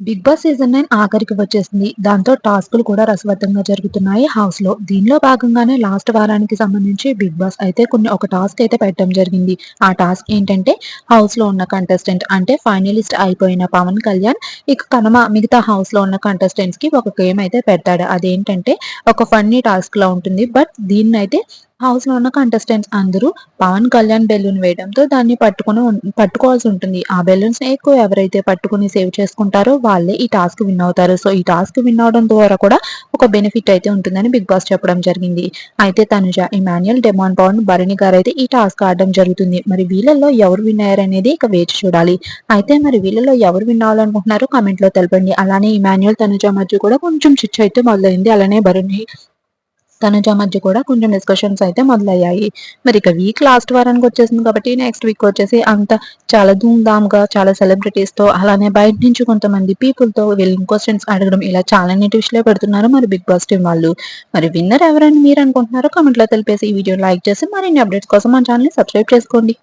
Big boss season nine ఆఖరికి వచ్చేసింది. దాంతో టాస్కులు కూడా రసవత్తంగా జరుగుతున్నాయి. హౌస్లో దీనిలో భాగంగానే లాస్ట్ వారానికి సంబంధించి బిగ్ బాస్ అయితే కొన్ని ఒక టాస్క్ అయితే పెట్టడం జరిగింది. ఆ టాస్క్ ఏంటంటే హౌస్లో ఉన్న కంటెస్టెంట్ అంటే ఫైనలిస్ట్ అయిపోయిన పవన్ కళ్యాణ్ ఇక కనమ మిగతా హౌస్లో ఉన్న కంటెస్టెంట్స్కి ఒక గేమ్ అయితే పెడతాడు. అదేంటంటే ఒక ఫన్నీ టాస్క్ లా ఉంటుంది. బట్ దీన్ని అయితే హౌస్లో ఉన్న కంటెస్టెంట్స్ అందరూ పవన్ కళ్యాణ్ బెలూన్ వేయడంతో దాన్ని పట్టుకుని పట్టుకోవాల్సి ఉంటుంది. ఆ బెలూన్స్ ఎక్కువ ఎవరైతే పట్టుకుని సేవ్ చేసుకుంటారో వాళ్ళే ఈ టాస్క్ విన్ అవుతారు. సో ఈ టాస్క్ విన్ అవడం ద్వారా కూడా ఒక బెనిఫిట్ అయితే ఉంటుందని బిగ్ బాస్ చెప్పడం జరిగింది. అయితే తనుజ ఇమాన్యుయల్ డెమాన్ పవన్ భరణి గారు అయితే ఈ టాస్క్ ఆడడం జరుగుతుంది. మరి వీళ్ళల్లో ఎవరు విన్ అయ్యారనేది ఇక వేచి చూడాలి. అయితే మరి వీళ్ళలో ఎవరు విన్ అవ్వాలనుకుంటున్నారో కామెంట్లో తెలపండి. అలానే ఇమాన్యుయల్ తనుజ మధ్య కూడా కొంచెం చిచ్చు అయితే మొదలైంది. అలానే భరణి తనుజ మధ్య కూడా కొంచెం డిస్కషన్స్ అయితే మొదలయ్యాయి. మరి ఇక వీక్ లాస్ట్ వారానికి వచ్చేసింది కాబట్టి నెక్స్ట్ వీక్ వచ్చేసి అంత చాలా ధూమ్ చాలా సెలబ్రిటీస్తో అలానే బయట నుంచి కొంతమంది పీపుల్తో వీళ్ళని క్వశ్చన్స్ అడగడం ఇలా చాలా ట్విస్ట్లో పెడుతున్నారు మరి బిగ్ బాస్ టీం వాళ్ళు. మరి విన్నర్ ఎవరని మీరు అనుకుంటున్నారో కమెంట్లో తెలిపేసి ఈ వీడియో లైక్ చేసి మరిన్ని అప్డేట్స్ కోసం మన ఛానల్ని సబ్స్క్రైబ్ చేసుకోండి.